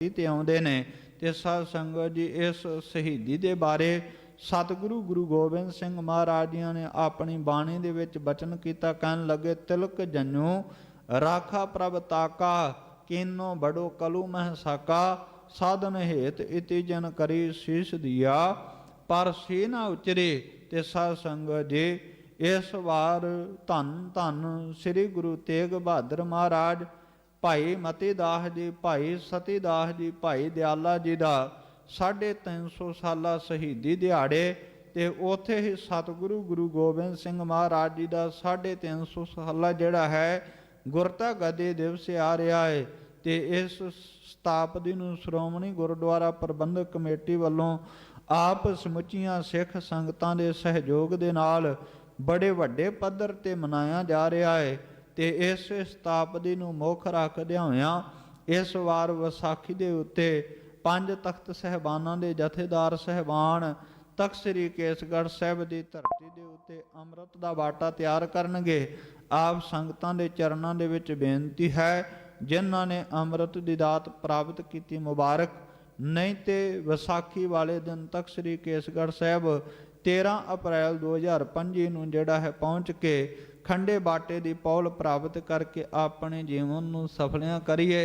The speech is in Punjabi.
ਤੇ ਆਉਂਦੇ ਨੇ ਤੇ ਸਾਧ ਸੰਗਤ ਜੀ ਇਸ ਸ਼ਹੀਦੀ ਦੇ ਬਾਰੇ ਸਤਿਗੁਰੂ ਗੁਰੂ ਗੋਬਿੰਦ ਸਿੰਘ ਮਹਾਰਾਜ ਜੀ ਨੇ ਆਪਣੀ ਬਾਣੀ ਦੇ ਵਿੱਚ ਬਚਨ ਕੀਤਾ, ਕਹਿਣ ਲੱਗੇ, ਤਿਲਕ ਜਨੂ, ਰਾਖਾ ਪ੍ਰਭ ਤਾਕਾ, ਕੀਨੋ ਬੜੋ ਕਲੂ ਮਹਿ ਸਾਕਾ, ਸਾਧਨ ਹੇਤ ਇति ਜਨ ਕਰੀ ਸੀਸ ਦਿਆ, ਪਰ ਸੀ ਨਾ ਉਚਰੇ ਤੇ ਸਾਧ ਸੰਗਤ ਜੀ, ਇਸ ਵਾਰ ਧੰਨ ਧੰਨ ਸ੍ਰੀ ਗੁਰੂ ਤੇਗ ਬਹਾਦਰ ਮਹਾਰਾਜ ਭਾਈ ਮਤੀ ਦਾਸ ਜੀ ਭਾਈ ਸਤੀ ਦਾਸ ਜੀ ਭਾਈ ਦਿਆਲਾ ਜੀ ਦਾ 350 ਸਾਲਾ ਸ਼ਹੀਦੀ ਦਿਹਾੜੇ ਤੇ ਉਥੇ ਹੀ ਸਤਿਗੁਰੂ ਗੁਰੂ ਗੋਬਿੰਦ ਸਿੰਘ ਮਹਾਰਾਜ ਜੀ ਦਾ 350 ਸਾਲਾ ਜਿਹੜਾ ਹੈ, ਗੁਰਤਾ ਗੱਦੀ ਦਿਵਸ ਆ ਰਿਹਾ ਹੈ ਤੇ ਇਸ ਸਤਾਪਦੀ ਨੂੰ ਸ਼੍ਰੋਮਣੀ ਗੁਰਦੁਆਰਾ ਪ੍ਰਬੰਧਕ ਕਮੇਟੀ ਵੱਲੋਂ ਆਪ ਸਮੁੱਚੀਆਂ ਸਿੱਖ ਸੰਗਤਾਂ ਦੇ ਸਹਿਯੋਗ ਦੇ ਨਾਲ ਬੜੇ ਵੱਡੇ ਪੱਧਰ ਤੇ ਮਨਾਇਆ ਜਾ ਰਿਹਾ ਹੈ। ਤੇ ਇਸ ਸ਼ਤਾਬਦੀ ਨੂੰ ਮੁੱਖ ਰੱਖਦਿਆਂ ਹੋਇਆਂ ਇਸ ਵਾਰ ਵਿਸਾਖੀ ਦੇ ਉੱਤੇ ਪੰਜ ਤਖਤ ਸਹਿਬਾਨਾਂ ਦੇ ਜਥੇਦਾਰ ਸਹਿਬਾਨ ਤਖਤ ਸ੍ਰੀ ਕੇਸਗੜ੍ਹ ਸਾਹਿਬ ਦੀ ਧਰਤੀ ਦੇ ਉੱਤੇ ਅੰਮ੍ਰਿਤ ਦਾ ਬਾਟਾ ਤਿਆਰ ਕਰਨਗੇ। ਆਪ ਸੰਗਤਾਂ ਦੇ ਚਰਨਾਂ ਦੇ ਵਿੱਚ ਬੇਨਤੀ ਹੈ, ਜਿਨ੍ਹਾਂ ਨੇ ਅੰਮ੍ਰਿਤ ਦੀ ਦਾਤ ਪ੍ਰਾਪਤ ਕੀਤੀ ਮੁਬਾਰਕ, ਨਹੀਂ ਤੇ ਵਿਸਾਖੀ ਵਾਲੇ ਦਿਨ ਤੱਕ ਸ੍ਰੀ ਕੇਸਗੜ੍ਹ ਸਾਹਿਬ 13 ਅਪ੍ਰੈਲ 2025 ਨੂੰ ਜਿਹੜਾ ਹੈ ਪਹੁੰਚ ਕੇ ਖੰਡੇ ਬਾਟੇ ਦੀ ਪੌਲ ਪ੍ਰਾਪਤ ਕਰਕੇ ਆਪਣੇ ਜੀਵਨ ਨੂੰ ਸਫਲਿਆਂ ਕਰੀਏ